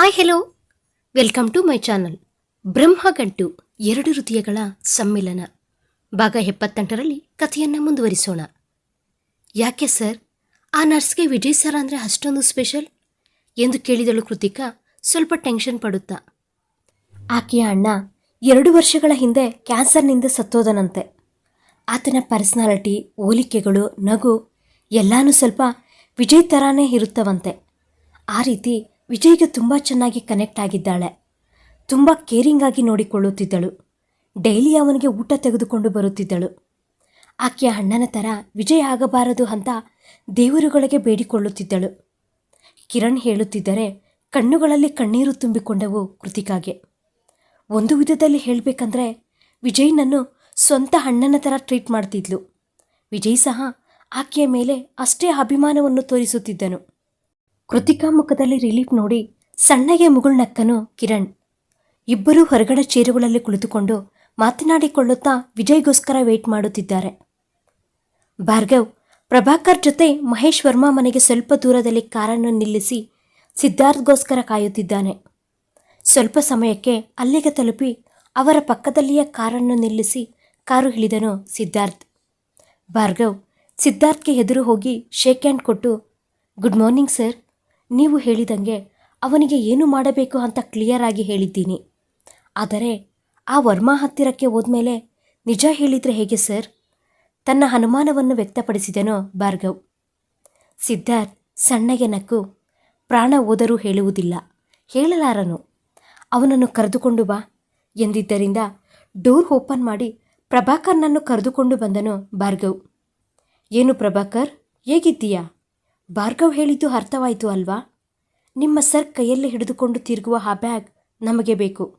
Hi hello welcome to my channel Brahmagantu ಎರಡು ಹೃದಯಗಳ ಸಮ್ಮಿಲನ. ಭಾಗ ಎಪ್ಪತ್ತೆಂಟರಲ್ಲಿ ಕಥೆಯನ್ನು ಮುಂದುವರಿಸೋಣ. ಯಾಕೆ ಸರ್? ಆ ನರ್ಸ್ಗೆ ವಿಜಯ್ ಸರ್ ಅಂದರೆ ಅಷ್ಟೊಂದು ಸ್ಪೆಷಲ್? ಎಂದು ಕೇಳಿದಳು ಕೃತಿಕಾ ಸ್ವಲ್ಪ ಟೆನ್ಷನ್ ಪಡುತ್ತಾ. ಆಕೆಯ ಅಣ್ಣ ಎರಡು ವರ್ಷಗಳ ಹಿಂದೆ ಕ್ಯಾನ್ಸರ್ನಿಂದ ಸತ್ತೋದನಂತೆ. ಆತನ ಪರ್ಸ್ನಾಲಿಟಿ, ಹೋಲಿಕೆಗಳು, ನಗು ಎಲ್ಲಾನು ಸ್ವಲ್ಪ ವಿಜಯ್ ಥರಾನೇ ಇರುತ್ತವಂತೆ. ಆ ರೀತಿ ವಿಜಯ್ಗೆ ತುಂಬ ಚೆನ್ನಾಗಿ ಕನೆಕ್ಟ್ ಆಗಿದ್ದಾಳೆ. ತುಂಬ ಕೇರಿಂಗ್ ಆಗಿ ನೋಡಿಕೊಳ್ಳುತ್ತಿದ್ದಳು. ಡೈಲಿ ಅವನಿಗೆ ಊಟ ತೆಗೆದುಕೊಂಡು ಬರುತ್ತಿದ್ದಳು. ಆಕೆಯ ಅಣ್ಣನ ಥರ ವಿಜಯ್ ಆಗಬಾರದು ಅಂತ ದೇವರುಗಳಿಗೆ ಬೇಡಿಕೊಳ್ಳುತ್ತಿದ್ದಳು. ಕಿರಣ್ ಹೇಳುತ್ತಿದ್ದರೆ ಕಣ್ಣುಗಳಲ್ಲಿ ಕಣ್ಣೀರು ತುಂಬಿಕೊಂಡವು ಕೃತಿಕಾಗೆ. ಒಂದು ವಿಧದಲ್ಲಿ ಹೇಳಬೇಕಂದ್ರೆ ವಿಜಯ್ನನ್ನು ಸ್ವಂತ ಅಣ್ಣನ ಥರ ಟ್ರೀಟ್ ಮಾಡ್ತಿದ್ಲು. ವಿಜಯ್ ಸಹ ಆಕೆಯ ಮೇಲೆ ಅಷ್ಟೇ ಅಭಿಮಾನವನ್ನು ತೋರಿಸುತ್ತಿದ್ದನು. ಕೃತಿಕಾ ಮುಖದಲ್ಲಿ ರಿಲೀಫ್ ನೋಡಿ ಸಣ್ಣಗೆ ಮುಗುಳ್ನಕ್ಕನು ಕಿರಣ್. ಇಬ್ಬರೂ ಹೊರಗಡೆ ಚೇರುಗಳಲ್ಲಿ ಕುಳಿತುಕೊಂಡು ಮಾತನಾಡಿಕೊಳ್ಳುತ್ತಾ ವಿಜಯ್ಗೋಸ್ಕರ ವೇಟ್ ಮಾಡುತ್ತಿದ್ದಾರೆ. ಭಾರ್ಗವ್, ಪ್ರಭಾಕರ್ ಜೊತೆ ಮಹೇಶ್ ವರ್ಮಾ ಮನೆಗೆ ಸ್ವಲ್ಪ ದೂರದಲ್ಲಿ ಕಾರನ್ನು ನಿಲ್ಲಿಸಿ ಸಿದ್ಧಾರ್ಥ್ಗೋಸ್ಕರ ಕಾಯುತ್ತಿದ್ದಾನೆ. ಸ್ವಲ್ಪ ಸಮಯಕ್ಕೆ ಅಲ್ಲಿಗೆ ತಲುಪಿ ಅವರ ಪಕ್ಕದಲ್ಲಿಯೇ ಕಾರನ್ನು ನಿಲ್ಲಿಸಿ ಕಾರು ಇಳಿದನು ಸಿದ್ಧಾರ್ಥ್. ಭಾರ್ಗವ್, ಸಿದ್ಧಾರ್ಥ್ಗೆ ಎದುರು ಹೋಗಿ ಶೇಕ್ ಹ್ಯಾಂಡ್ ಕೊಟ್ಟು ಗುಡ್ ಮಾರ್ನಿಂಗ್ ಸರ್ ನೀವು ಹೇಳಿದಂಗೆ ಅವನಿಗೆ ಏನು ಮಾಡಬೇಕು ಅಂತ ಕ್ಲಿಯರ್ ಆಗಿ ಹೇಳಿದ್ದೀನಿ. ಆದರೆ ಆ ವರ್ಮಾ ಹತ್ತಿರಕ್ಕೆ ಹೋದ್ಮೇಲೆ ನಿಜ ಹೇಳಿದರೆ ಹೇಗೆ ಸರ್? ತನ್ನ ಅನುಮಾನವನ್ನು ವ್ಯಕ್ತಪಡಿಸಿದನು ಭಾರ್ಗವ್. ಸಿದ್ಧಾರ್ಥ್ ಸಣ್ಣಗೆ ನಕ್ಕು, ಪ್ರಾಣ ಹೋದರೂ ಹೇಳುವುದಿಲ್ಲ, ಹೇಳಲಾರನು. ಅವನನ್ನು ಕರೆದುಕೊಂಡು ಬಾ ಎಂದಿದ್ದರಿಂದ ಡೋರ್ ಓಪನ್ ಮಾಡಿ ಪ್ರಭಾಕರ್ನನ್ನು ಕರೆದುಕೊಂಡು ಬಂದನು ಭಾರ್ಗವ್. ಏನು ಪ್ರಭಾಕರ್, ಹೇಗಿದ್ದೀಯಾ? ಭಾರ್ಗವ್ ಹೇಳಿದ್ದು ಅರ್ಥವಾಯಿತು ಅಲ್ವಾ? ನಿಮ್ಮ ಸರ್ ಕೈಯಲ್ಲಿ ಹಿಡಿದುಕೊಂಡು ತಿರುಗುವ ಆ ಬ್ಯಾಗ್ ನಮಗೆ ಬೇಕು.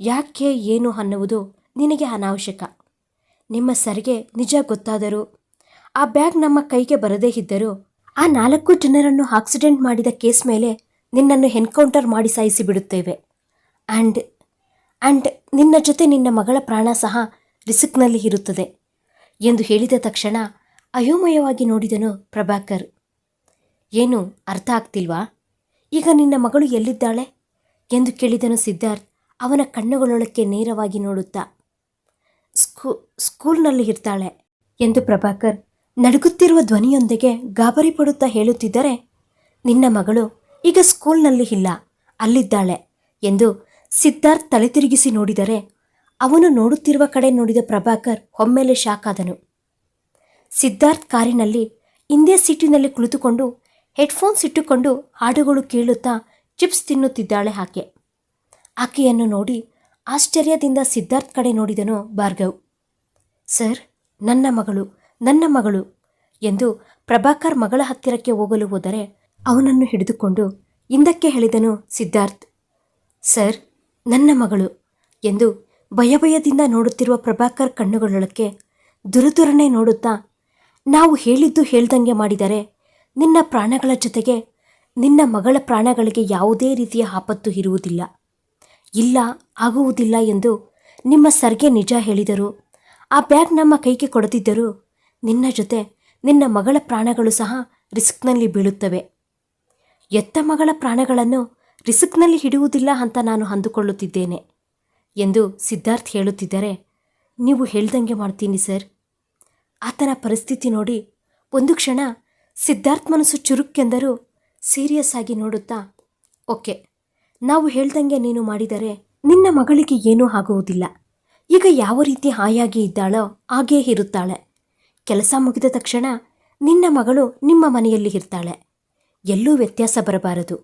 ಯಾಕೆ ಏನು ಅನ್ನುವುದು ನಿನಗೆ ಅನಾವಶ್ಯಕ. ನಿಮ್ಮ ಸರ್ಗೆ ನಿಜ ಗೊತ್ತಾದರೂ, ಆ ಬ್ಯಾಗ್ ನಮ್ಮ ಕೈಗೆ ಬರದೇ ಇದ್ದರೂ, ಆ ನಾಲ್ಕು ಜನರನ್ನು ಆಕ್ಸಿಡೆಂಟ್ ಮಾಡಿದ ಕೇಸ್ ಮೇಲೆ ನಿನ್ನನ್ನು ಎನ್ಕೌಂಟರ್ ಮಾಡಿ ಸಾಯಿಸಿ ಬಿಡುತ್ತೇವೆ. ಆ್ಯಂಡ್ ಆ್ಯಂಡ್ ನಿನ್ನ ಜೊತೆ ನಿನ್ನ ಮಗಳ ಪ್ರಾಣ ಸಹ ರಿಸ್ಕ್ನಲ್ಲಿ ಇರುತ್ತದೆ ಎಂದು ಹೇಳಿದ ತಕ್ಷಣ ಅಯೋಮಯವಾಗಿ ನೋಡಿದನು ಪ್ರಭಾಕರ್. ಏನು ಅರ್ಥ ಆಗ್ತಿಲ್ವಾ? ಈಗ ನಿನ್ನ ಮಗಳು ಎಲ್ಲಿದ್ದಾಳೆ? ಎಂದು ಕೇಳಿದನು ಸಿದ್ಧಾರ್ಥ್, ಅವನ ಕಣ್ಣುಗಳೊಳಕ್ಕೆ ನೇರವಾಗಿ ನೋಡುತ್ತಾ. ಸ್ಕೂ, ಸ್ಕೂಲ್ನಲ್ಲಿ ಇರ್ತಾಳೆ ಎಂದು ಪ್ರಭಾಕರ್ ನಡುಗುತ್ತಿರುವ ಧ್ವನಿಯೊಂದಿಗೆ ಗಾಬರಿ ಪಡುತ್ತಾ ಹೇಳುತ್ತಿದ್ದರೆ, ನಿನ್ನ ಮಗಳು ಈಗ ಸ್ಕೂಲ್ನಲ್ಲಿ ಇಲ್ಲ, ಅಲ್ಲಿದ್ದಾಳೆ ಎಂದು ಸಿದ್ಧಾರ್ಥ್ ತಲೆ ತಿರುಗಿಸಿ ನೋಡಿದರೆ, ಅವನು ನೋಡುತ್ತಿರುವ ಕಡೆ ನೋಡಿದ ಪ್ರಭಾಕರ್ ಒಮ್ಮೆಲೆ ಶಾಕ್ ಆದನು. ಸಿದ್ಧಾರ್ಥ್ ಕಾರಿನಲ್ಲಿ ಹಿಂದೆ ಸೀಟಿನಲ್ಲಿ ಕುಳಿತುಕೊಂಡು ಹೆಡ್ಫೋನ್ಸ್ ಇಟ್ಟುಕೊಂಡು ಹಾಡುಗಳು ಕೇಳುತ್ತಾ ಚಿಪ್ಸ್ ತಿನ್ನುತ್ತಿದ್ದಾಳೆ ಆಕೆ. ಆಕೆಯನ್ನು ನೋಡಿ ಆಶ್ಚರ್ಯದಿಂದ ಸಿದ್ಧಾರ್ಥ್ ಕಡೆ ನೋಡಿದನು ಭಾರ್ಗವ್. ಸರ್, ನನ್ನ ಮಗಳು ನನ್ನ ಮಗಳು ಎಂದು ಪ್ರಭಾಕರ್ ಮಗಳ ಹತ್ತಿರಕ್ಕೆ ಹೋಗಲು ಹೋದರೆ ಅವನನ್ನು ಹಿಡಿದುಕೊಂಡು ಹಿಂದಕ್ಕೆ ಹೇಳಿದನು ಸಿದ್ಧಾರ್ಥ್. ಸರ್, ನನ್ನ ಮಗಳು ಎಂದು ಭಯಭಯದಿಂದ ನೋಡುತ್ತಿರುವ ಪ್ರಭಾಕರ್ ಕಣ್ಣುಗಳೊಳಕ್ಕೆ ದುರದುರನೆ ನೋಡುತ್ತಾ, ನಾವು ಹೇಳಿದ್ದು ಹೇಳ್ದಂಗೆ ಮಾಡಿದರೆ ನಿನ್ನ ಪ್ರಾಣಗಳ ಜೊತೆಗೆ ನಿನ್ನ ಮಗಳ ಪ್ರಾಣಗಳಿಗೆ ಯಾವುದೇ ರೀತಿಯ ಆಪತ್ತು ಇರುವುದಿಲ್ಲ. ಇಲ್ಲ, ಆಗುವುದಿಲ್ಲ ಎಂದು ನಿಮ್ಮ ಸರ್ಗೆ ನಿಜ ಹೇಳಿದರು. ಆ ಬ್ಯಾಗ್ ನಮ್ಮ ಕೈಗೆ ಕೊಡದಿದ್ದರೂ ನಿನ್ನ ಜೊತೆ ನಿನ್ನ ಮಗಳ ಪ್ರಾಣಗಳು ಸಹ ರಿಸ್ಕ್ನಲ್ಲಿ ಬೀಳುತ್ತವೆ. ಎತ್ತ ಮಗಳ ಪ್ರಾಣಗಳನ್ನು ರಿಸ್ಕ್ನಲ್ಲಿ ಹಿಡಿಯುವುದಿಲ್ಲ ಅಂತ ನಾನು ಅಂದುಕೊಳ್ಳುತ್ತಿದ್ದೇನೆ ಎಂದು ಸಿದ್ಧಾರ್ಥ್ ಹೇಳುತ್ತಿದ್ದರೆ, ನೀವು ಹೇಳ್ದಂಗೆ ಮಾಡ್ತೀನಿ ಸರ್. ಆತನ ಪರಿಸ್ಥಿತಿ ನೋಡಿ ಒಂದು ಕ್ಷಣ ಸಿದ್ಧಾರ್ಥ್ ಮನಸ್ಸು ಚುರುಕ್ಕೆಂದರು ಸೀರಿಯಸ್ ಆಗಿ ನೋಡುತ್ತಾ, ಓಕೆ, ನಾವು ಹೇಳ್ದಂಗೆ ನೀನು ಮಾಡಿದರೆ ನಿನ್ನ ಮಗಳಿಗೆ ಏನೂ ಆಗುವುದಿಲ್ಲ. ಈಗ ಯಾವ ರೀತಿ ಹಾಯಾಗಿ ಇದ್ದಾಳೋ ಹಾಗೇ ಇರುತ್ತಾಳೆ. ಕೆಲಸ ಮುಗಿದ ತಕ್ಷಣ ನಿನ್ನ ಮಗಳು ನಿಮ್ಮ ಮನೆಯಲ್ಲಿ ಇರ್ತಾಳೆ. ಎಲ್ಲೂ ವ್ಯತ್ಯಾಸ ಬರಬಾರದು.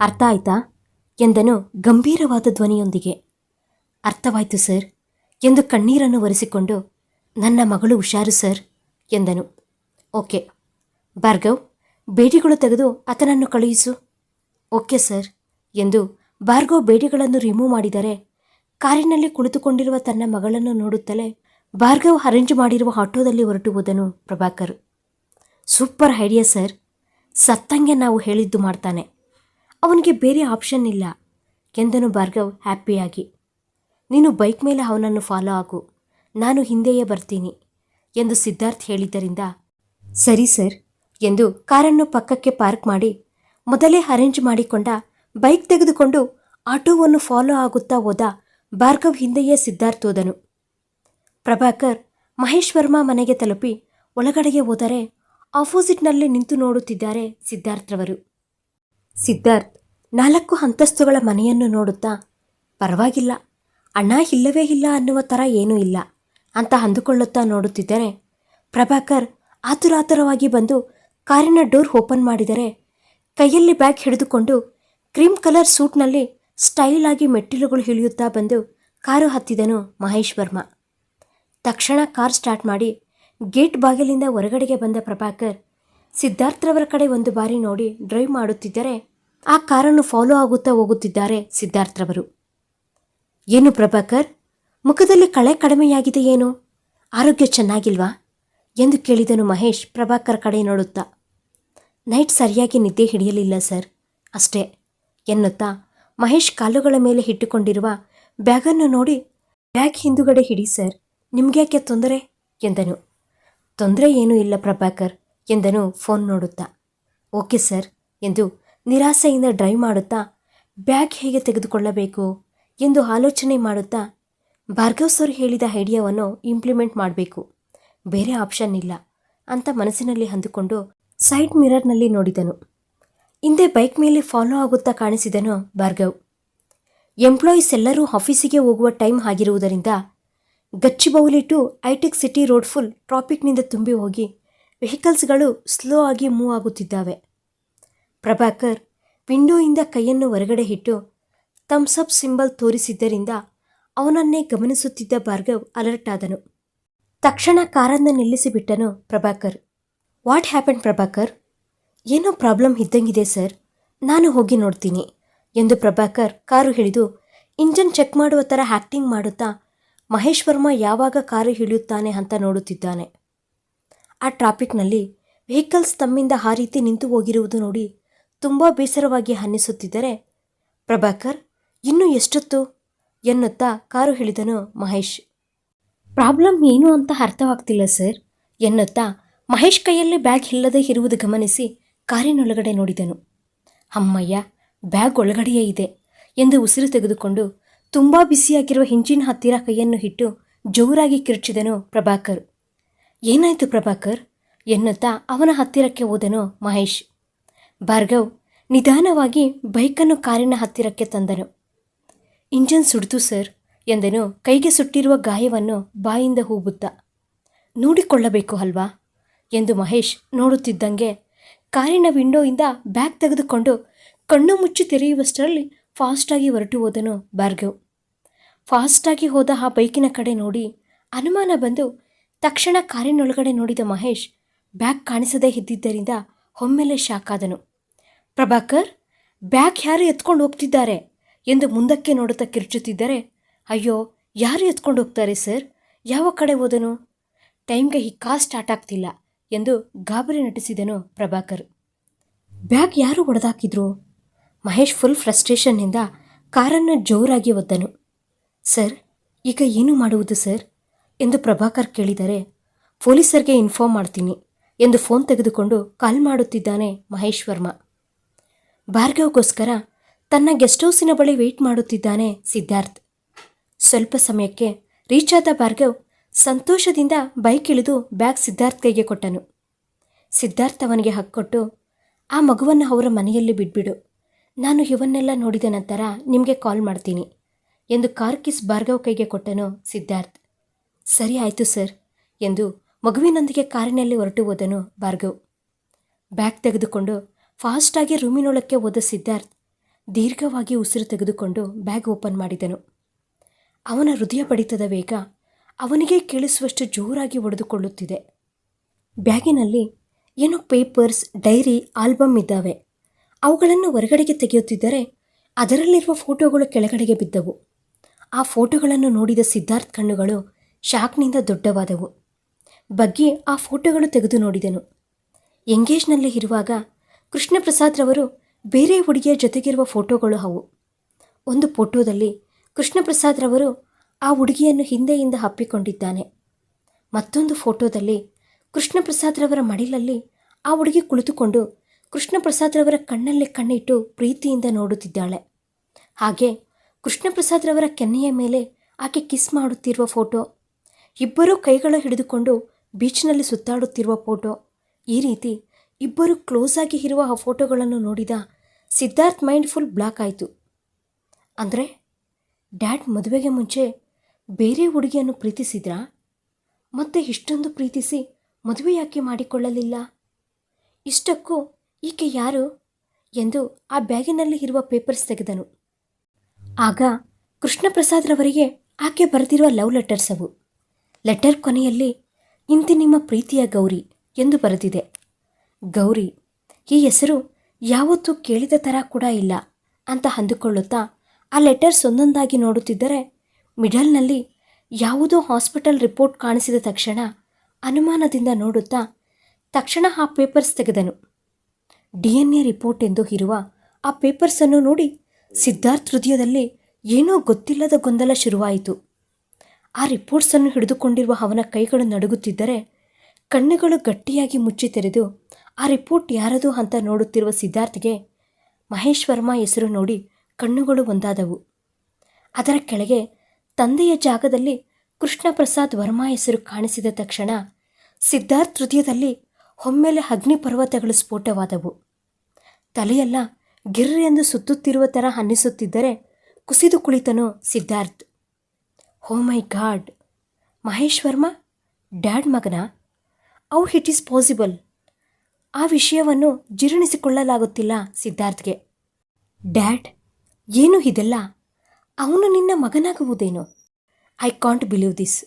ಅರ್ಥ ಆಯ್ತಾ? ಎಂದನು ಗಂಭೀರವಾದ ಧ್ವನಿಯೊಂದಿಗೆ. ಅರ್ಥವಾಯ್ತು ಸರ್. ಎಂದು ಕಣ್ಣೀರನ್ನು ಒರೆಸಿಕೊಂಡು, ನನ್ನ ಮಗಳು ಹುಷಾರು ಸರ್, ಎಂದನು. ಓಕೆ ಭಾರ್ಗವ್, ಬೇಡಿಗಳು ತೆಗೆದು ಆತನನ್ನು ಕಳುಹಿಸು. ಓಕೆ ಸರ್ ಎಂದು ಭಾರ್ಗವ್ ಬೇಡಿಗಳನ್ನು ರಿಮೂವ್ ಮಾಡಿದರೆ, ಕಾರಿನಲ್ಲಿ ಕುಳಿತುಕೊಂಡಿರುವ ತನ್ನ ಮಗಳನ್ನು ನೋಡುತ್ತಲೇ ಭಾರ್ಗವ್ ಅರೇಂಜ್ ಮಾಡಿರುವ ಆಟೋದಲ್ಲಿ ಹೊರಟು ಹೋದನು ಪ್ರಭಾಕರ್. Super idea sir. ಸತ್ತಂಗೆ ನಾವು ಹೇಳಿದ್ದು ಮಾಡ್ತಾನೆ. ಅವನಿಗೆ ಬೇರೆ ಆಪ್ಷನ್ ಇಲ್ಲ ಎಂದನು ಭಾರ್ಗವ್ ಹ್ಯಾಪಿಯಾಗಿ. ನೀನು ಬೈಕ್ ಮೇಲೆ ಅವನನ್ನು ಫಾಲೋ ಆಗು. ನಾನು ಹಿಂದೆಯೇ ಬರ್ತೀನಿ ಎಂದು ಸಿದ್ಧಾರ್ಥ್ ಹೇಳಿದ್ದರಿಂದ, ಸರಿ ಸರ್. ಎಂದು ಕಾರನ್ನು ಪಕ್ಕಕ್ಕೆ ಪಾರ್ಕ್ ಮಾಡಿ ಮೊದಲೇ ಅರೇಂಜ್ ಮಾಡಿಕೊಂಡ ಬೈಕ್ ತೆಗೆದುಕೊಂಡು ಆಟೋವನ್ನು ಫಾಲೋ ಆಗುತ್ತಾ ಹೋದ ಭಾರ್ಗವ್ ಹಿಂದೆಯೇ ಸಿದ್ಧಾರ್ಥ್ ಹೋದನು ಪ್ರಭಾಕರ್ ಮಹೇಶ್ ವರ್ಮಾ ಮನೆಗೆ ತಲುಪಿ ಒಳಗಡೆಗೆ ಹೋದರೆ ಆಪೋಸಿಟ್ನಲ್ಲಿ ನಿಂತು ನೋಡುತ್ತಿದ್ದಾರೆ ಸಿದ್ಧಾರ್ಥ್ರವರು. ಸಿದ್ಧಾರ್ಥ್ ನಾಲ್ಕು ಅಂತಸ್ತುಗಳ ಮನೆಯನ್ನು ನೋಡುತ್ತಾ, ಪರವಾಗಿಲ್ಲ, ಅಣ್ಣ ಇಲ್ಲವೇ ಇಲ್ಲ ಅನ್ನುವ ಥರ ಏನೂ ಇಲ್ಲ ಅಂತ ಅಂದುಕೊಳ್ಳುತ್ತಾ ನೋಡುತ್ತಿದ್ದರೆ ಪ್ರಭಾಕರ್ ಆತುರಾತುರವಾಗಿ ಬಂದು ಕಾರಿನ ಡೋರ್ ಓಪನ್ ಮಾಡಿದರೆ ಕೈಯಲ್ಲಿ ಬ್ಯಾಗ್ ಹಿಡಿದುಕೊಂಡು ಕ್ರೀಮ್ ಕಲರ್ ಸೂಟ್ನಲ್ಲಿ ಸ್ಟೈಲ್ ಆಗಿ ಮೆಟ್ಟಿಲುಗಳು ಇಳಿಯುತ್ತಾ ಬಂದು ಕಾರು ಹತ್ತಿದನು ಮಹೇಶ್ ವರ್ಮಾ. ತಕ್ಷಣ ಕಾರ್ ಸ್ಟಾರ್ಟ್ ಮಾಡಿ ಗೇಟ್ ಬಾಗಿಲಿಂದ ಹೊರಗಡೆಗೆ ಬಂದ ಪ್ರಭಾಕರ್ ಸಿದ್ಧಾರ್ಥ್ರವರ ಕಡೆ ಒಂದು ಬಾರಿ ನೋಡಿ ಡ್ರೈವ್ ಮಾಡುತ್ತಿದ್ದರೆ ಆ ಕಾರನ್ನು ಫಾಲೋ ಆಗುತ್ತಾ ಹೋಗುತ್ತಿದ್ದಾರೆ ಸಿದ್ಧಾರ್ಥ್ರವರು ಏನು ಪ್ರಭಾಕರ್, ಮುಖದಲ್ಲಿ ಕಳೆ ಕಡಿಮೆಯಾಗಿದೆ ಏನು? ಆರೋಗ್ಯ ಚೆನ್ನಾಗಿಲ್ವಾ? ಎಂದು ಕೇಳಿದನು ಮಹೇಶ್ ಪ್ರಭಾಕರ್ ಕಡೆ ನೋಡುತ್ತಾ. ನೈಟ್ ಸರಿಯಾಗಿ ನಿದ್ದೆ ಹಿಡಿಯಲಿಲ್ಲ ಸರ್. ಅಷ್ಟೇ. ಎನ್ನುತ್ತಾ ಮಹೇಶ್ ಕಾಲುಗಳ ಮೇಲೆ ಇಟ್ಟುಕೊಂಡಿರುವ ಬ್ಯಾಗನ್ನು ನೋಡಿ, ಬ್ಯಾಗ್ ಹಿಂದುಗಡೆ ಹಿಡಿ ಸರ್. ನಿಮ್ಗ್ಯಾಕೆ ತೊಂದರೆ? ಎಂದನು. ತೊಂದರೆ ಏನೂ ಇಲ್ಲ ಪ್ರಭಾಕರ್, ಎಂದನು ಫೋನ್ ನೋಡುತ್ತಾ. ಓಕೆ ಸರ್, ಎಂದು ನಿರಾಸೆಯಿಂದ ಡ್ರೈವ್ ಮಾಡುತ್ತಾ, ಬ್ಯಾಗ್ ಹೇಗೆ ತೆಗೆದುಕೊಳ್ಳಬೇಕು ಎಂದು ಆಲೋಚನೆ ಮಾಡುತ್ತಾ, ಭಾರ್ಗವ್ ಸರ್ ಹೇಳಿದ ಐಡಿಯಾವನ್ನು ಇಂಪ್ಲಿಮೆಂಟ್ ಮಾಡಬೇಕು. ಬೇರೆ ಆಪ್ಷನ್ ಇಲ್ಲ ಅಂತ ಮನಸ್ಸಿನಲ್ಲಿ ಅಂದುಕೊಂಡು ಸೈಡ್ ಮಿರರ್ನಲ್ಲಿ ನೋಡಿದನು. ಹಿಂದೆ ಬೈಕ್ ಮೇಲೆ ಫಾಲೋ ಆಗುತ್ತಾ ಕಾಣಿಸಿದನು ಭಾರ್ಗವ್. ಎಂಪ್ಲಾಯೀಸ್ ಎಲ್ಲರೂ ಆಫೀಸಿಗೆ ಹೋಗುವ ಟೈಮ್ ಆಗಿರುವುದರಿಂದ ಗಚ್ಚಿಬೌಲಿಟ್ಟು ಐಟೆಕ್ ಸಿಟಿ ರೋಡ್ ಫುಲ್ ಟ್ರಾಫಿಕ್ನಿಂದ ತುಂಬಿ ಹೋಗಿ ವೆಹಿಕಲ್ಸ್ಗಳು ಸ್ಲೋ ಆಗಿ ಮೂವ್ ಆಗುತ್ತಿದ್ದಾವೆ. ಪ್ರಭಾಕರ್ ವಿಂಡೋಯಿಂದ ಕೈಯನ್ನು ಹೊರಗಡೆ ಇಟ್ಟು ಥಮ್ಸಪ್ ಸಿಂಬಲ್ ತೋರಿಸಿದ್ದರಿಂದ ಅವನನ್ನೇ ಗಮನಿಸುತ್ತಿದ್ದ ಭಾರ್ಗವ್ ಅಲರ್ಟ್ ಆದನು. ತಕ್ಷಣ ಕಾರನ್ನು ನಿಲ್ಲಿಸಿಬಿಟ್ಟನು ಪ್ರಭಾಕರ್. ವಾಟ್ ಹ್ಯಾಪನ್ ಪ್ರಭಾಕರ್ ಏನೋ ಪ್ರಾಬ್ಲಮ್ ಇದ್ದಂಗಿದೆ ಸರ್ ನಾನು ಹೋಗಿ ನೋಡ್ತೀನಿ ಎಂದು ಪ್ರಭಾಕರ್ ಕಾರು ಹಿಡಿದು ಇಂಜನ್ ಚೆಕ್ ಮಾಡುವ ಥರ ಆ್ಯಕ್ಟಿಂಗ್ ಮಾಡುತ್ತಾ ಮಹೇಶ್ ವರ್ಮಾ ಯಾವಾಗ ಕಾರು ಹಿಡಿಯುತ್ತಾನೆ ಅಂತ ನೋಡುತ್ತಿದ್ದಾನೆ. ಆ ಟ್ರಾಫಿಕ್ನಲ್ಲಿ ವೆಹಿಕಲ್ಸ್ ತಮ್ಮಿಂದ ಆ ರೀತಿ ನಿಂತು ಹೋಗಿರುವುದು ನೋಡಿ ತುಂಬ ಬೇಸರವಾಗಿ ಅನ್ನಿಸುತ್ತಿದ್ದರೆ ಪ್ರಭಾಕರ್ ಇನ್ನೂ ಎಷ್ಟೊತ್ತು? ಎನ್ನುತ್ತಾ ಕಾರು ಹಿಡಿದನು ಮಹೇಶ್. ಪ್ರಾಬ್ಲಮ್ ಏನು ಅಂತ ಅರ್ಥವಾಗ್ತಿಲ್ಲ ಸರ್ ಎನ್ನುತ್ತಾ ಮಹೇಶ್ ಕೈಯಲ್ಲಿ ಬ್ಯಾಗ್ ಇಲ್ಲದೆ ಇರುವುದು ಗಮನಿಸಿ ಕಾರಿನೊಳಗಡೆ ನೋಡಿದನು. ಅಮ್ಮಯ್ಯ, ಬ್ಯಾಗ್ ಒಳಗಡೆಯೇ ಇದೆ ಎಂದು ಉಸಿರು ತೆಗೆದುಕೊಂಡು ತುಂಬ ಬಿಸಿಯಾಗಿರುವ ಹಿಂಜಿನ ಹತ್ತಿರ ಕೈಯನ್ನು ಇಟ್ಟು ಜೋರಾಗಿ ಕಿರುಚಿದನು ಪ್ರಭಾಕರ್. ಏನಾಯಿತು ಪ್ರಭಾಕರ್? ಎನ್ನುತ್ತಾ ಅವನ ಹತ್ತಿರಕ್ಕೆ ಹೋದನು ಮಹೇಶ್. ಭಾರ್ಗವ್ ನಿಧಾನವಾಗಿ ಬೈಕನ್ನು ಕಾರಿನ ಹತ್ತಿರಕ್ಕೆ ತಂದನು. ಇಂಜನ್ ಸುಡ್ತು ಸರ್ ಎಂದನು ಕೈಗೆ ಸುಟ್ಟಿರುವ ಗಾಯವನ್ನು ಬಾಯಿಂದ ಹೂಬುತ್ತ. ನೋಡಿಕೊಳ್ಳಬೇಕು ಅಲ್ವಾ? ಎಂದು ಮಹೇಶ್ ನೋಡುತ್ತಿದ್ದಂಗೆ ಕಾರಿನ ವಿಂಡೋಯಿಂದ ಬ್ಯಾಗ್ ತೆಗೆದುಕೊಂಡು ಕಣ್ಣು ಮುಚ್ಚಿ ತೆರೆಯುವಷ್ಟರಲ್ಲಿ ಫಾಸ್ಟಾಗಿ ಹೊರಟು ಹೋದನು ಭಾರ್ಗವ್. ಫಾಸ್ಟಾಗಿ ಹೋದ ಆ ಬೈಕಿನ ಕಡೆ ನೋಡಿ ಅನುಮಾನ ಬಂದು ತಕ್ಷಣ ಕಾರಿನೊಳಗಡೆ ನೋಡಿದ ಮಹೇಶ್ ಬ್ಯಾಗ್ ಕಾಣಿಸದೇ ಇದ್ದಿದ್ದರಿಂದ ಒಮ್ಮೆಲೆ ಶಾಕ್ ಪ್ರಭಾಕರ್, ಬ್ಯಾಗ್ ಯಾರು ಎತ್ಕೊಂಡು ಹೋಗ್ತಿದ್ದಾರೆ? ಎಂದು ಮುಂದಕ್ಕೆ ನೋಡುತ್ತಾ ಕಿರ್ಚುತ್ತಿದ್ದರೆ, ಅಯ್ಯೋ, ಯಾರು ಎತ್ಕೊಂಡು ಹೋಗ್ತಾರೆ ಸರ್? ಯಾವ ಕಡೆ ಹೋದನು? ಟೈಮ್ಗೆ ಈ ಕಾರ್ ಸ್ಟಾರ್ಟ್ ಆಗ್ತಿಲ್ಲ. ಎಂದು ಗಾಬರಿ ನಟಿಸಿದನು ಪ್ರಭಾಕರ್. ಬ್ಯಾಗ್ ಯಾರು ಒಡೆದಾಕಿದ್ರು? ಮಹೇಶ್ ಫುಲ್ ಫ್ರಸ್ಟ್ರೇಷನ್ನಿಂದ ಕಾರನ್ನು ಜೋರಾಗಿ ಒದ್ದನು. ಸರ್, ಈಗ ಏನು ಮಾಡುವುದು ಸರ್? ಎಂದು ಪ್ರಭಾಕರ್ ಕೇಳಿದರೆ, ಪೊಲೀಸರಿಗೆ ಇನ್ಫಾರ್ಮ್ ಮಾಡ್ತೀನಿ ಎಂದು ಫೋನ್ ತೆಗೆದುಕೊಂಡು ಕಾಲ್ ಮಾಡುತ್ತಿದ್ದಾನೆ ಮಹೇಶ್ ವರ್ಮಾ. ಭಾರ್ಗವ್ಗೋಸ್ಕರ ತನ್ನ ಗೆಸ್ಟ್ ಹೌಸಿನ ಬಳಿ ವೆಯ್ಟ್ ಮಾಡುತ್ತಿದ್ದಾನೆ ಸಿದ್ಧಾರ್ಥ್. ಸ್ವಲ್ಪ ಸಮಯಕ್ಕೆ ರೀಚ್ ಆದ ಭಾರ್ಗವ್ ಸಂತೋಷದಿಂದ ಬೈಕ್ ಇಳಿದು ಬ್ಯಾಗ್ ಸಿದ್ಧಾರ್ಥ್ ಕೈಗೆ ಕೊಟ್ಟನು. ಸಿದ್ಧಾರ್ಥ ಅವನಿಗೆ ಹಕ್ಕೊಟ್ಟು ಆ ಮಗುವನ್ನು ಅವರ ಮನೆಯಲ್ಲಿ ಬಿಟ್ಬಿಡು. ನಾನು ಇವನ್ನೆಲ್ಲ ನೋಡಿದ ನಂತರ ನಿಮಗೆ ಕಾಲ್ ಮಾಡ್ತೀನಿ ಎಂದು ಕಾರ್ ಕಿಸ್ ಭಾರ್ಗವ್ ಕೈಗೆ ಕೊಟ್ಟನು ಸಿದ್ಧಾರ್ಥ್. ಸರಿ ಆಯಿತು ಸರ್ ಎಂದು ಮಗುವಿನೊಂದಿಗೆ ಕಾರಿನಲ್ಲಿ ಹೊರಟು ಹೋದನು ಭಾರ್ಗವ್. ಬ್ಯಾಗ್ ತೆಗೆದುಕೊಂಡು ಫಾಸ್ಟಾಗಿ ರೂಮಿನೊಳಕ್ಕೆ ಹೋದ ಸಿದ್ಧಾರ್ಥ್ ದೀರ್ಘವಾಗಿ ಉಸಿರು ತೆಗೆದುಕೊಂಡು ಬ್ಯಾಗ್ ಓಪನ್ ಮಾಡಿದನು. ಅವನ ಹೃದಯ ಬಡಿತದ ವೇಗ ಅವನಿಗೆ ಕೇಳಿಸುವಷ್ಟು ಜೋರಾಗಿ ಒಡೆದುಕೊಳ್ಳುತ್ತಿದೆ. ಬ್ಯಾಗಿನಲ್ಲಿ ಏನೋ ಪೇಪರ್ಸ್, ಡೈರಿ, ಆಲ್ಬಮ್ ಇದ್ದಾವೆ. ಅವುಗಳನ್ನು ಹೊರಗಡೆಗೆ ತೆಗೆಯುತ್ತಿದ್ದರೆ ಅದರಲ್ಲಿರುವ ಫೋಟೋಗಳು ಕೆಳಗಡೆಗೆ ಬಿದ್ದವು. ಆ ಫೋಟೋಗಳನ್ನು ನೋಡಿದ ಸಿದ್ಧಾರ್ಥ್ ಕಣ್ಣುಗಳು ಶಾಕ್ನಿಂದ ದೊಡ್ಡವಾದವು. ಬಗ್ಗೆ ಆ ಫೋಟೋಗಳು ತೆಗೆದು ನೋಡಿದನು. ಎಂಗೇಜ್ನಲ್ಲಿ ಇರುವಾಗ ಕೃಷ್ಣಪ್ರಸಾದ್ರವರು ಬೇರೆ ಹುಡುಗಿಯ ಜೊತೆಗಿರುವ ಫೋಟೋಗಳು ಅವು. ಒಂದು ಫೋಟೋದಲ್ಲಿ ಕೃಷ್ಣ ಪ್ರಸಾದ್ರವರು ಆ ಹುಡುಗಿಯನ್ನು ಹಿಂದೆಯಿಂದ ಹಪ್ಪಿಕೊಂಡಿದ್ದಾನೆ ಮತ್ತೊಂದು ಫೋಟೋದಲ್ಲಿ ಕೃಷ್ಣಪ್ರಸಾದ್ರವರ ಮಡಿಲಲ್ಲಿ ಆ ಹುಡುಗಿ ಕುಳಿತುಕೊಂಡು ಕೃಷ್ಣಪ್ರಸಾದ್ರವರ ಕಣ್ಣಲ್ಲಿ ಕಣ್ಣಿಟ್ಟು ಪ್ರೀತಿಯಿಂದ ನೋಡುತ್ತಿದ್ದಾಳೆ. ಹಾಗೆ ಕೃಷ್ಣಪ್ರಸಾದ್ರವರ ಕೆನ್ನೆಯ ಮೇಲೆ ಆಕೆ ಕಿಸ್ ಮಾಡುತ್ತಿರುವ ಫೋಟೋ, ಇಬ್ಬರೂ ಕೈಗಳ ಹಿಡಿದುಕೊಂಡು ಬೀಚ್ನಲ್ಲಿ ಸುತ್ತಾಡುತ್ತಿರುವ ಫೋಟೋ, ಈ ರೀತಿ ಇಬ್ಬರು ಕ್ಲೋಸ್ ಆಗಿ ಇರುವ ಆ ಫೋಟೋಗಳನ್ನು ನೋಡಿದ ಸಿದ್ಧಾರ್ಥ್ ಮೈಂಡ್ ಫುಲ್ ಬ್ಲಾಕ್ ಆಯಿತು. ಅಂದರೆ ಡ್ಯಾಡ್ ಮದುವೆಗೆ ಮುಂಚೆ ಬೇರೆ ಹುಡುಗಿಯನ್ನು ಪ್ರೀತಿಸಿದ್ರಾ? ಮತ್ತೆ ಇಷ್ಟೊಂದು ಪ್ರೀತಿಸಿ ಮದುವೆ ಯಾಕೆ ಮಾಡಿಕೊಳ್ಳಲಿಲ್ಲ? ಇಷ್ಟಕ್ಕೂ ಈಕೆ ಯಾರು ಎಂದು ಆ ಬ್ಯಾಗಿನಲ್ಲಿ ಇರುವ ಪೇಪರ್ಸ್ ತೆಗೆದನು. ಆಗ ಕೃಷ್ಣಪ್ರಸಾದ್ರವರಿಗೆ ಆಕೆ ಬರೆದಿರುವ ಲವ್ ಲೆಟರ್ಸ್ ಅವು. ಲೆಟರ್ ಕೊನೆಯಲ್ಲಿ ಇಂತಿ ನಿಮ್ಮ ಪ್ರೀತಿಯ ಗೌರಿ ಎಂದು ಬರೆದಿದೆ. ಗೌರಿ, ಈ ಹೆಸರು ಯಾವತ್ತೂ ಕೇಳಿದ ಥರ ಕೂಡ ಇಲ್ಲ ಅಂತ ಅಂದುಕೊಳ್ಳುತ್ತಾ ಆ ಲೆಟರ್ಸ್ ಒಂದೊಂದಾಗಿ ನೋಡುತ್ತಿದ್ದರೆ ಮಿಡಲ್ನಲ್ಲಿ ಯಾವುದೋ ಹಾಸ್ಪಿಟಲ್ ರಿಪೋರ್ಟ್ ಕಾಣಿಸಿದ ತಕ್ಷಣ ಅನುಮಾನದಿಂದ ನೋಡುತ್ತಾ ತಕ್ಷಣ ಆ ಪೇಪರ್ಸ್ ತೆಗೆದನು. ಡಿ ಎನ್ ಎ ರಿಪೋರ್ಟ್ ಎಂದು ಇರುವ ಆ ಪೇಪರ್ಸನ್ನು ನೋಡಿ ಸಿದ್ಧಾರ್ಥ್ ಹೃದಯದಲ್ಲಿ ಏನೋ ಗೊತ್ತಿಲ್ಲದ ಗೊಂದಲ ಶುರುವಾಯಿತು. ಆ ರಿಪೋರ್ಟ್ಸನ್ನು ಹಿಡಿದುಕೊಂಡಿರುವ ಅವನ ಕೈಗಳು ನಡುಗುತ್ತಿದ್ದರೆ ಕಣ್ಣುಗಳು ಗಟ್ಟಿಯಾಗಿ ಮುಚ್ಚಿ ತೆರೆದು ಆ ರಿಪೋರ್ಟ್ ಯಾರದು ಅಂತ ನೋಡುತ್ತಿರುವ ಸಿದ್ಧಾರ್ಥ್ಗೆ ಮಹೇಶ್ವರ್ಮ ಹೆಸರು ನೋಡಿ ಕಣ್ಣುಗಳು ಒಂದಾದವು. ಅದರ ಕೆಳಗೆ ತಂದೆಯ ಜಾಗದಲ್ಲಿ ಕೃಷ್ಣ ಪ್ರಸಾದ್ ವರ್ಮಾ ಹೆಸರು ಕಾಣಿಸಿದ ತಕ್ಷಣ ಸಿದ್ಧಾರ್ಥ್ ಹೃದಯದಲ್ಲಿ ಒಮ್ಮೆಲೆ ಅಗ್ನಿ ಪರ್ವತಗಳು ಸ್ಫೋಟವಾದವು. ತಲೆಯೆಲ್ಲ ಗಿರ್ರ ಎಂದು ಸುತ್ತುತ್ತಿರುವ ಥರ ಅನ್ನಿಸುತ್ತಿದ್ದರೆ ಕುಸಿದು ಕುಳಿತನು Siddharth. Oh my god! Mahesh Varma? Dad ಮಗನ? ಔ ಇಟ್ ಈಸ್ ಪಾಸಿಬಲ್? ಆ ವಿಷಯವನ್ನು ಜೀರ್ಣಿಸಿಕೊಳ್ಳಲಾಗುತ್ತಿಲ್ಲ ಸಿದ್ಧಾರ್ಥ್ಗೆ. ಡ್ಯಾಡ್, ಏನು ಇದೆಲ್ಲ? ಅವನು ನಿನ್ನ ಮಗನಾಗುವುದೇನು? I can't believe this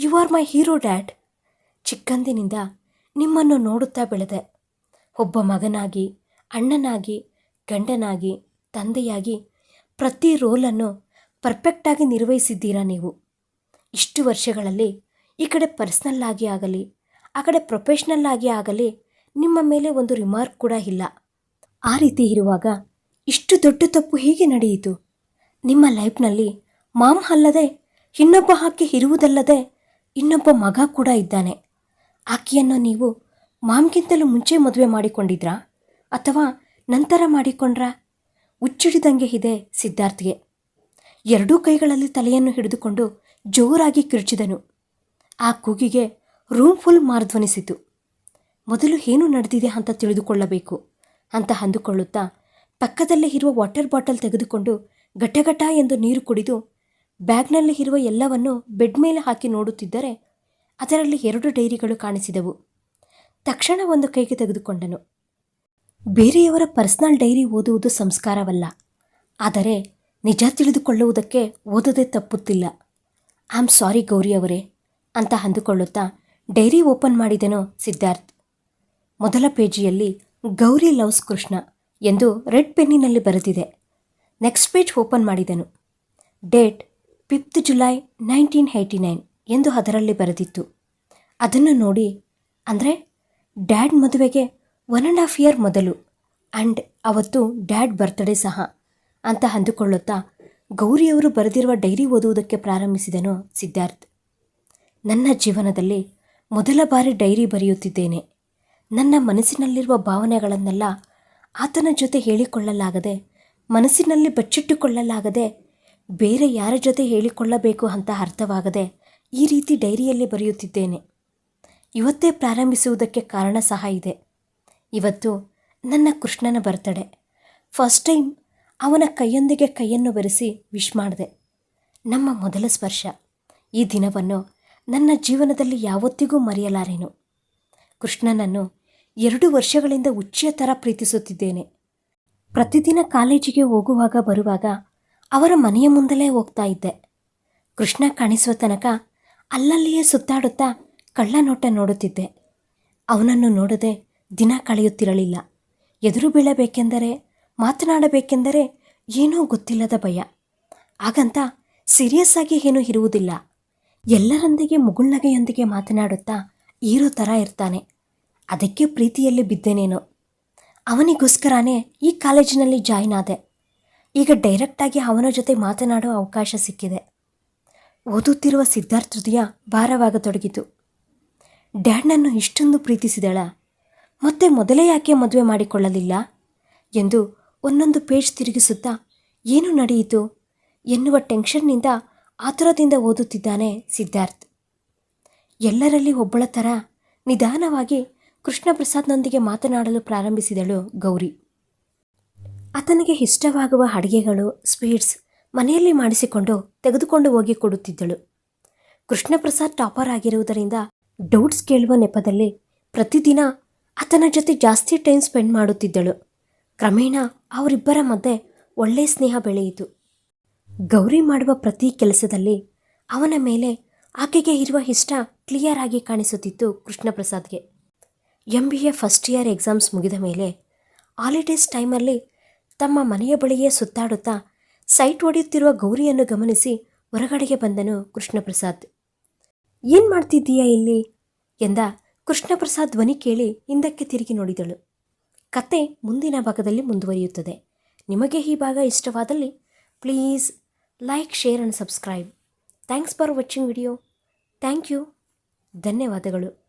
you are my hero dad ಚಿಕ್ಕಂದಿನಿಂದ ನಿಮ್ಮನ್ನು ನೋಡುತ್ತಾ ಬೆಳೆದೆ. ಒಬ್ಬ ಮಗನಾಗಿ, ಅಣ್ಣನಾಗಿ, ಗಂಡನಾಗಿ, ತಂದೆಯಾಗಿ ಪ್ರತಿ ರೋಲನ್ನು ಪರ್ಫೆಕ್ಟಾಗಿ ನಿರ್ವಹಿಸಿದ್ದೀರಾ ನೀವು? ಇಷ್ಟು ವರ್ಷಗಳಲ್ಲಿ ಈ ಕಡೆ ಪರ್ಸ್ನಲ್ ಆಗಿ ಆಗಲಿ, ಆ ಕಡೆ ಪ್ರೊಫೆಷ್ನಲ್ ಆಗಿ ಆಗಲಿ ನಿಮ್ಮ ಮೇಲೆ ಒಂದು ರಿಮಾರ್ಕ್ ಕೂಡ ಇಲ್ಲ. ಆ ರೀತಿ ಇರುವಾಗ ಇಷ್ಟು ದೊಡ್ಡ ತಪ್ಪು ಹೇಗೆ ನಡೆಯಿತು? ನಿಮ್ಮ ಲೈಫ್ನಲ್ಲಿ ಮಾಮ್ ಅಲ್ಲದೆ ಇನ್ನೊಬ್ಬ ಆಕೆ ಇರುವುದಲ್ಲದೆ ಇನ್ನೊಬ್ಬ ಮಗ ಕೂಡ ಇದ್ದಾನೆ. ಆಕೆಯನ್ನು ನೀವು ಮಾಮ್ಗಿಂತಲೂ ಮುಂಚೆ ಮದುವೆ ಮಾಡಿಕೊಂಡಿದ್ರಾ? ಅಥವಾ ನಂತರ ಮಾಡಿಕೊಂಡ್ರಾ? ಹುಚ್ಚಿಡಿದಂಗೆ ಇದೆ ಸಿದ್ಧಾರ್ಥ್ಗೆ. ಎರಡೂ ಕೈಗಳಲ್ಲಿ ತಲೆಯನ್ನು ಹಿಡಿದುಕೊಂಡು ಜೋರಾಗಿ ಕಿರುಚಿದನು. ಆ ಕೂಗಿಗೆ ರೂಮ್ ಫುಲ್ ಮಾರ್ಧ್ವನಿಸಿತು. ಮೊದಲು ಏನು ನಡೆದಿದೆ ಅಂತ ತಿಳಿದುಕೊಳ್ಳಬೇಕು ಅಂತ ಅಂದುಕೊಳ್ಳುತ್ತಾ ಪಕ್ಕದಲ್ಲೇ ಇರುವ ವಾಟರ್ ಬಾಟಲ್ ತೆಗೆದುಕೊಂಡು ಘಟಘಟ ಎಂದು ನೀರು ಕುಡಿದು ಬ್ಯಾಗ್ನಲ್ಲಿ ಇರುವ ಎಲ್ಲವನ್ನು ಬೆಡ್ ಮೇಲೆ ಹಾಕಿ ನೋಡುತ್ತಿದ್ದರೆ ಅದರಲ್ಲಿ ಎರಡು ಡೈರಿಗಳು ಕಾಣಿಸಿದವು. ತಕ್ಷಣ ಒಂದು ಕೈಗೆ ತೆಗೆದುಕೊಂಡನು. ಬೇರೆಯವರ ಪರ್ಸನಲ್ ಡೈರಿ ಓದುವುದು ಸಂಸ್ಕಾರವಲ್ಲ. ಆದರೆ ನಿಜ ತಿಳಿದುಕೊಳ್ಳುವುದಕ್ಕೆ ಓದದೆ ತಪ್ಪುತ್ತಿಲ್ಲ. ಆಮ್ ಸಾರಿ ಗೌರಿ ಅವರೇ ಅಂತ ಅಂದುಕೊಳ್ಳುತ್ತಾ ಡೈರಿ ಓಪನ್ ಮಾಡಿದನು ಸಿದ್ಧಾರ್ಥ್. ಮೊದಲ ಪೇಜಿಯಲ್ಲಿ ಗೌರಿ ಲವ್ಸ್ ಕೃಷ್ಣ ಎಂದು ರೆಡ್ ಪೆನ್ನಿನಲ್ಲಿ ಬರೆದಿದೆ. ನೆಕ್ಸ್ಟ್ ಪೇಜ್ ಓಪನ್ ಮಾಡಿದನು. Date fifth July nineteen eighty nine ಎಂದು ಅದರಲ್ಲಿ ಬರೆದಿತ್ತು. ಅದನ್ನು ನೋಡಿ, ಅಂದರೆ ಡ್ಯಾಡ್ ಮದುವೆಗೆ ಒನ್ ಆ್ಯಂಡ್ ಹಾಫ್ ಇಯರ್ ಮೊದಲು ಆ್ಯಂಡ್ ಅವತ್ತು ಡ್ಯಾಡ್ ಬರ್ತ್ಡೇ ಸಹ ಅಂತ ಅಂದುಕೊಳ್ಳುತ್ತಾ ಗೌರಿಯವರು ಬರೆದಿರುವ ಡೈರಿ ಓದುವುದಕ್ಕೆ ಪ್ರಾರಂಭಿಸಿದನು ಸಿದ್ಧಾರ್ಥ್. ನನ್ನ ಜೀವನದಲ್ಲಿ ಮೊದಲ ಬಾರಿ ಡೈರಿ ಬರೆಯುತ್ತಿದ್ದೇನೆ. ನನ್ನ ಮನಸ್ಸಿನಲ್ಲಿರುವ ಭಾವನೆಗಳನ್ನೆಲ್ಲ ಆತನ ಜೊತೆ ಹೇಳಿಕೊಳ್ಳಲಾಗದೆ ಮನಸ್ಸಿನಲ್ಲಿ ಬಚ್ಚಿಟ್ಟುಕೊಳ್ಳಲಾಗದೆ ಬೇರೆ ಯಾರ ಜೊತೆ ಹೇಳಿಕೊಳ್ಳಬೇಕು ಅಂತ ಅರ್ಥವಾಗದೆ ಈ ರೀತಿ ಡೈರಿಯಲ್ಲಿ ಬರೆಯುತ್ತಿದ್ದೇನೆ. ಇವತ್ತೇ ಪ್ರಾರಂಭಿಸುವುದಕ್ಕೆ ಕಾರಣ ಸಹ ಇದೆ. ಇವತ್ತು ನನ್ನ ಕೃಷ್ಣನ ಬರ್ತಡೆ ಫಸ್ಟ್ ಟೈಮ್ ಅವನ ಕೈಯೊಂದಿಗೆ ಕೈಯನ್ನು ಬೆರೆಸಿ ವಿಶ್ ಮಾಡಿದೆ. ನಮ್ಮ ಮೊದಲ ಸ್ಪರ್ಶ. ಈ ದಿನವನ್ನು ನನ್ನ ಜೀವನದಲ್ಲಿ ಯಾವತ್ತಿಗೂ ಮರೆಯಲಾರೆನು. ಕೃಷ್ಣನನ್ನು ಎರಡು ವರ್ಷಗಳಿಂದ ಉಚ್ಚಿಯ ಥರ ಪ್ರೀತಿಸುತ್ತಿದ್ದೇನೆ. ಪ್ರತಿದಿನ ಕಾಲೇಜಿಗೆ ಹೋಗುವಾಗ ಬರುವಾಗ ಅವರ ಮನೆಯ ಮುಂದಲೇ ಹೋಗ್ತಾ ಇದ್ದೆ. ಕೃಷ್ಣ ಕಾಣಿಸುವ ತನಕ ಅಲ್ಲಲ್ಲಿಯೇ ಸುತ್ತಾಡುತ್ತಾ ಕಳ್ಳ ನೋಟ ನೋಡುತ್ತಿದ್ದೆ. ಅವನನ್ನು ನೋಡದೆ ದಿನ ಕಳೆಯುತ್ತಿರಲಿಲ್ಲ. ಎದುರು ಬೀಳಬೇಕೆಂದರೆ, ಮಾತನಾಡಬೇಕೆಂದರೆ ಏನೂ ಗೊತ್ತಿಲ್ಲದ ಭಯ. ಹಾಗಂತ ಸೀರಿಯಸ್ ಆಗಿ ಏನೂ ಇರುವುದಿಲ್ಲ. ಎಲ್ಲರೊಂದಿಗೆ ಮುಗುಳ್ನಗೆಯೊಂದಿಗೆ ಮಾತನಾಡುತ್ತಾ ಹೀರೋ ಥರ ಇರ್ತಾನೆ. ಅದಕ್ಕೆ ಪ್ರೀತಿಯಲ್ಲಿ ಬಿದ್ದೆನೇನೋ. ಅವನಿಗೋಸ್ಕರನೇ ಈ ಕಾಲೇಜಿನಲ್ಲಿ ಜಾಯ್ನ್ ಆದೆ. ಈಗ ಡೈರೆಕ್ಟಾಗಿ ಅವನ ಜೊತೆ ಮಾತನಾಡುವ ಅವಕಾಶ ಸಿಕ್ಕಿದೆ. ಓದುತ್ತಿರುವ ಸಿದ್ಧಾರ್ಥ ಹೃದಯ ಭಾರವಾಗತೊಡಗಿತು. ಡ್ಯಾಡ್ನನ್ನು ಇಷ್ಟೊಂದು ಪ್ರೀತಿಸಿದಳ. ಮತ್ತೆ ಮೊದಲೇ ಯಾಕೆ ಮದುವೆ ಮಾಡಿಕೊಳ್ಳಲಿಲ್ಲ? ಎಂದು ಒಂದೊಂದು ಪೇಜ್ ತಿರುಗಿಸುತ್ತಾ, ಏನು ನಡೆಯಿತು? ಎನ್ನುವ ಟೆನ್ಷನ್ನಿಂದ ಆತುರದಿಂದ ಓದುತ್ತಿದ್ದಾನೆ ಸಿದ್ಧಾರ್ಥ್. ಎಲ್ಲರಲ್ಲಿ ಒಬ್ಬಳ ಥರ ನಿಧಾನವಾಗಿ ಕೃಷ್ಣ ಪ್ರಸಾದ್ನೊಂದಿಗೆ ಮಾತನಾಡಲು ಪ್ರಾರಂಭಿಸಿದಳು ಗೌರಿ. ಆತನಿಗೆ ಇಷ್ಟವಾಗುವ ಅಡಿಗೆಗಳು, ಸ್ವೀಟ್ಸ್ ಮನೆಯಲ್ಲಿ ಮಾಡಿಸಿಕೊಂಡು ತೆಗೆದುಕೊಂಡು ಹೋಗಿ ಕೊಡುತ್ತಿದ್ದಳು. ಕೃಷ್ಣಪ್ರಸಾದ್ ಟಾಪರ್ ಆಗಿರುವುದರಿಂದ ಡೌಟ್ಸ್ ಕೇಳುವ ನೆಪದಲ್ಲಿ ಪ್ರತಿದಿನ ಆತನ ಜೊತೆ ಜಾಸ್ತಿ ಟೈಮ್ ಸ್ಪೆಂಡ್ ಮಾಡುತ್ತಿದ್ದಳು. ಕ್ರಮೇಣ ಅವರಿಬ್ಬರ ಮಧ್ಯೆ ಒಳ್ಳೆಯ ಸ್ನೇಹ ಬೆಳೆಯಿತು. ಗೌರಿ ಮಾಡುವ ಪ್ರತಿ ಕೆಲಸದಲ್ಲಿ ಅವನ ಮೇಲೆ ಆಕೆಗೆ ಇರುವ ಇಷ್ಟ ಕ್ಲಿಯರ್ ಆಗಿ ಕಾಣಿಸುತ್ತಿತ್ತು Krishna ಪ್ರಸಾದ್ಗೆ M B A first year exams ಮುಗಿದ ಮೇಲೆ ಹಾಲಿಡೇಸ್ ಟೈಮಲ್ಲಿ ತಮ್ಮ ಮನೆಯ ಬಳಿಯೇ ಸುತ್ತಾಡುತ್ತಾ ಸೈಟ್ ಹೊಡೆಯುತ್ತಿರುವ ಗೌರಿಯನ್ನು ಗಮನಿಸಿ ಹೊರಗಡೆಗೆ ಬಂದನು ಕೃಷ್ಣಪ್ರಸಾದ್. ಏನು ಮಾಡ್ತಿದ್ದೀಯಾ ಇಲ್ಲಿ? ಎಂದ ಕೃಷ್ಣಪ್ರಸಾದ್ ಧ್ವನಿ ಕೇಳಿ ಹಿಂದಕ್ಕೆ ತಿರುಗಿ ನೋಡಿದಳು. ಕತೆ ಮುಂದಿನ ಭಾಗದಲ್ಲಿ ಮುಂದುವರಿಯುತ್ತದೆ. ನಿಮಗೆ ಈ ಭಾಗ ಇಷ್ಟವಾದಲ್ಲಿ please like share and subscribe thanks for watching video thank you ಧನ್ಯವಾದಗಳು.